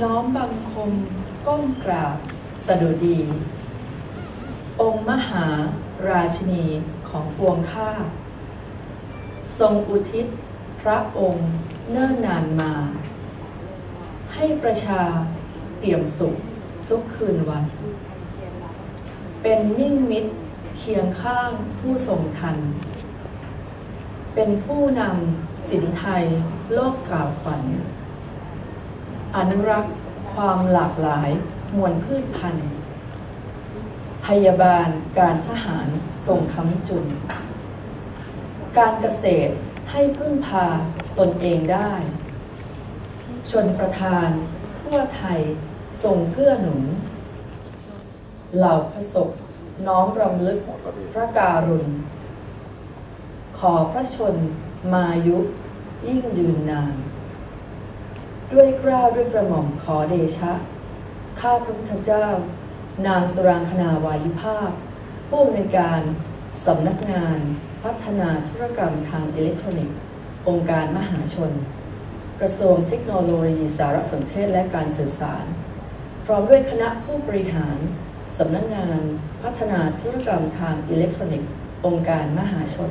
น้อมบังคมก้มกราบสดุดี องค์มหาราชินีของปวงข้าทรงอุทิศพระองค์เนิ่นนานมา ให้ประชาเปี่ยมสุขทุกคืนวัน เป็นนิ่งมิตรเคียงข้างผู้ทรงทัน เป็นผู้นำสินไทยโลกกล่าวขวัญ อนุรักษ์ความหลากหลายมวลพืชพันธุ์ พยาบาลการทหารทรงคำจุน การเกษตรให้พึ่งพาตนเองได้ ชนประทานทั่วไทยทรงเกื้อหนุน เหล่าพระศกน้อมรำลึกพระการุณ ขอพระชนมายุยิ่งยืนนาน ด้วยเกล้าวด้วยกระหม่อมขอเดชะ ข้าพระพุทธเจ้า นางสรางคนาวายุภาพ ผู้อำนวยการสำนักงานพัฒนาธุรกรรมทางอิเล็กทรอนิกส์ องค์การมหาชน กระทรวงเทคโนโลยีสารสนเทศและการสื่อสาร พร้อมด้วยคณะผู้บริหารสำนักงานพัฒนาธุรกรรมทางอิเล็กทรอนิกส์ องค์การมหาชน